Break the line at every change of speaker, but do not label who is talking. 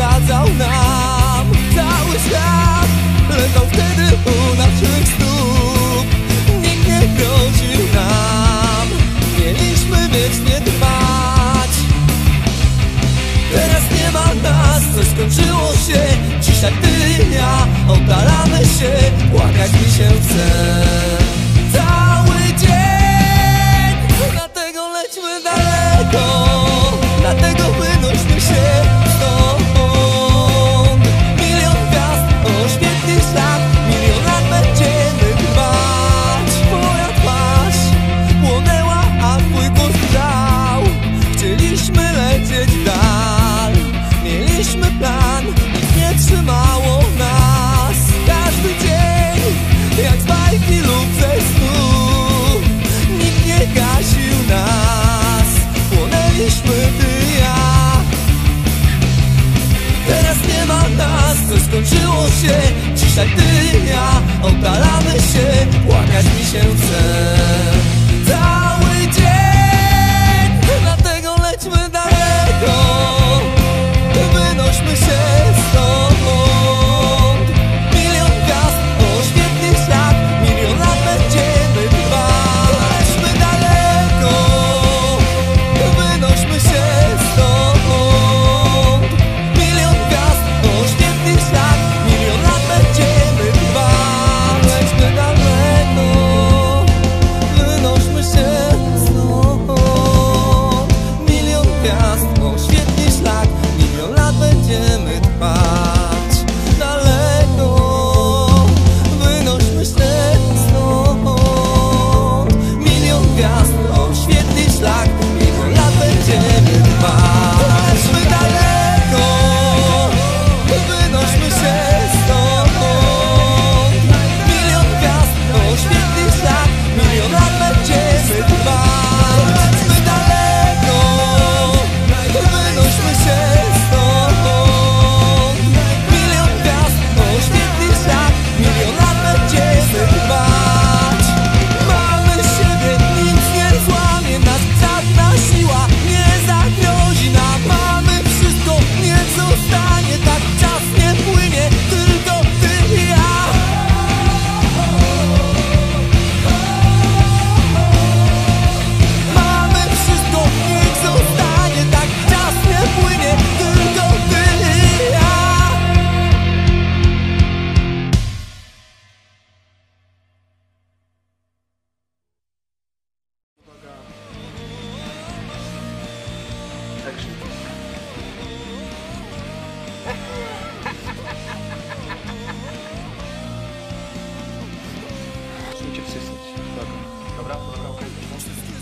przeszkadzał nam Cały świat leżał wtedy u naszych stóp. Nikt nie groził nam Mieliśmy wiecznie trwać Teraz nie ma nas, co skończyło się. Dzisiaj ty ja oddalamy się Płakać mi się chce. byliśmy ty i ja. Teraz nie ma nas, to skończyło się. Dzisiaj ty i ja.
Oddala se fode. Toca. Abraço, toca o